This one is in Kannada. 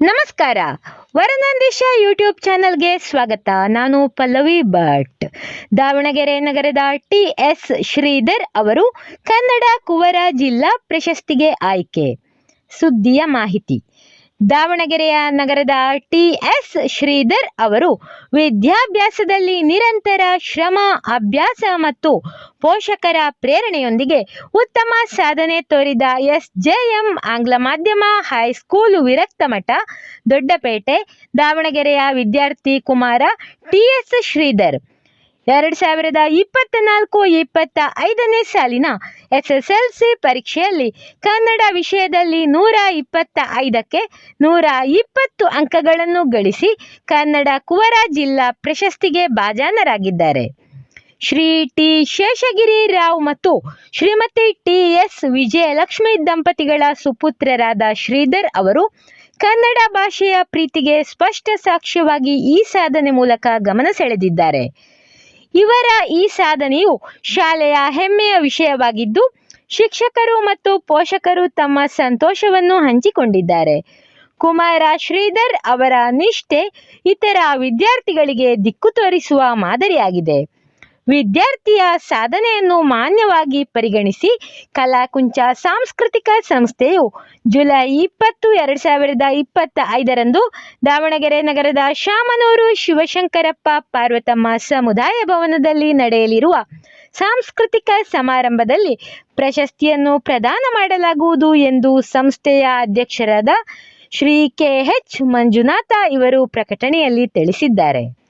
ನಮಸ್ಕಾರ. ವರನಂದೀಶ ಯೂಟ್ಯೂಬ್ ಚಾನಲ್ಗೆ ಸ್ವಾಗತ. ನಾನು ಪಲ್ಲವಿ ಭಟ್. ದಾವಣಗೆರೆ ನಗರದ ಟಿ ಎಸ್ ಶ್ರೀಧರ್ ಅವರು ಕನ್ನಡ ಕುವರ ಜಿಲ್ಲಾ ಪ್ರಶಸ್ತಿಗೆ ಆಯ್ಕೆ. ಸುದ್ದಿಯ ಮಾಹಿತಿ. ದಾವಣಗೆರೆಯ ನಗರದ ಟಿ ಎಸ್ ಶ್ರೀಧರ್ ಅವರು ವಿದ್ಯಾಭ್ಯಾಸದಲ್ಲಿ ನಿರಂತರ ಶ್ರಮ, ಅಭ್ಯಾಸ ಮತ್ತು ಪೋಷಕರ ಪ್ರೇರಣೆಯೊಂದಿಗೆ ಉತ್ತಮ ಸಾಧನೆ ತೋರಿದ ಎಸ್ ಜೆಎಂ ಆಂಗ್ಲ ಮಾಧ್ಯಮ ಹೈಸ್ಕೂಲು ವಿರಕ್ತಮಠ, ದೊಡ್ಡಪೇಟೆ, ದಾವಣಗೆರೆಯ ವಿದ್ಯಾರ್ಥಿ ಕುಮಾರ ಟಿ ಎಸ್ ಶ್ರೀಧರ್. ಎರಡು ಸಾವಿರದ ಇಪ್ಪತ್ತ ನಾಲ್ಕು ಇಪ್ಪತ್ತ ಐದನೇ ಸಾಲಿನ ಎಸ್ ಎಸ್ ಎಲ್ ಸಿ ಪರೀಕ್ಷೆಯಲ್ಲಿ ಕನ್ನಡ ವಿಷಯದಲ್ಲಿ ನೂರ ಇಪ್ಪತ್ತ ಐದಕ್ಕೆ ನೂರ ಇಪ್ಪತ್ತು ಅಂಕಗಳನ್ನು ಗಳಿಸಿ ಕನ್ನಡ ಕುವರ ಜಿಲ್ಲಾ ಪ್ರಶಸ್ತಿಗೆ ಭಾಜನರಾಗಿದ್ದಾರೆ. ಶ್ರೀ ಟಿ ಶೇಷಗಿರಿ ರಾವ್ ಮತ್ತು ಶ್ರೀಮತಿ ಟಿ ಎಸ್ ವಿಜಯಲಕ್ಷ್ಮಿ ದಂಪತಿಗಳ ಸುಪುತ್ರರಾದ ಶ್ರೀಧರ್ ಅವರು ಕನ್ನಡ ಭಾಷೆಯ ಪ್ರೀತಿಗೆ ಸ್ಪಷ್ಟ ಸಾಕ್ಷ್ಯವಾಗಿ ಈ ಸಾಧನೆ ಮೂಲಕ ಗಮನ ಸೆಳೆದಿದ್ದಾರೆ. ಇವರ ಈ ಸಾಧನೆಯು ಶಾಲೆಯ ಹೆಮ್ಮೆಯ ವಿಷಯವಾಗಿದ್ದು, ಶಿಕ್ಷಕರು ಮತ್ತು ಪೋಷಕರು ತಮ್ಮ ಸಂತೋಷವನ್ನು ಹಂಚಿಕೊಂಡಿದ್ದಾರೆ. ಕುಮಾರ ಶ್ರೀಧರ್ ಅವರ ನಿಷ್ಠೆ ಇತರ ವಿದ್ಯಾರ್ಥಿಗಳಿಗೆ ದಿಕ್ಕು ತೋರಿಸುವ ಮಾದರಿಯಾಗಿದೆ. ವಿದ್ಯಾರ್ಥಿಯ ಸಾಧನೆಯನ್ನು ಮಾನ್ಯವಾಗಿ ಪರಿಗಣಿಸಿ ಕಲಾಕುಂಚ ಸಾಂಸ್ಕೃತಿಕ ಸಂಸ್ಥೆಯು ಜುಲೈ ಇಪ್ಪತ್ತು, ಎರಡು ಸಾವಿರದ ಇಪ್ಪತ್ತ ಐದರಂದು ದಾವಣಗೆರೆ ನಗರದ ಶಾಮನೂರು ಶಿವಶಂಕರಪ್ಪ ಪಾರ್ವತಮ್ಮ ಸಮುದಾಯ ಭವನದಲ್ಲಿ ನಡೆಯಲಿರುವ ಸಾಂಸ್ಕೃತಿಕ ಸಮಾರಂಭದಲ್ಲಿ ಪ್ರಶಸ್ತಿಯನ್ನು ಪ್ರದಾನ ಮಾಡಲಾಗುವುದು ಎಂದು ಸಂಸ್ಥೆಯ ಅಧ್ಯಕ್ಷರಾದ ಶ್ರೀ ಕೆ ಎಚ್ ಮಂಜುನಾಥ ಇವರು ಪ್ರಕಟಣೆಯಲ್ಲಿ ತಿಳಿಸಿದ್ದಾರೆ.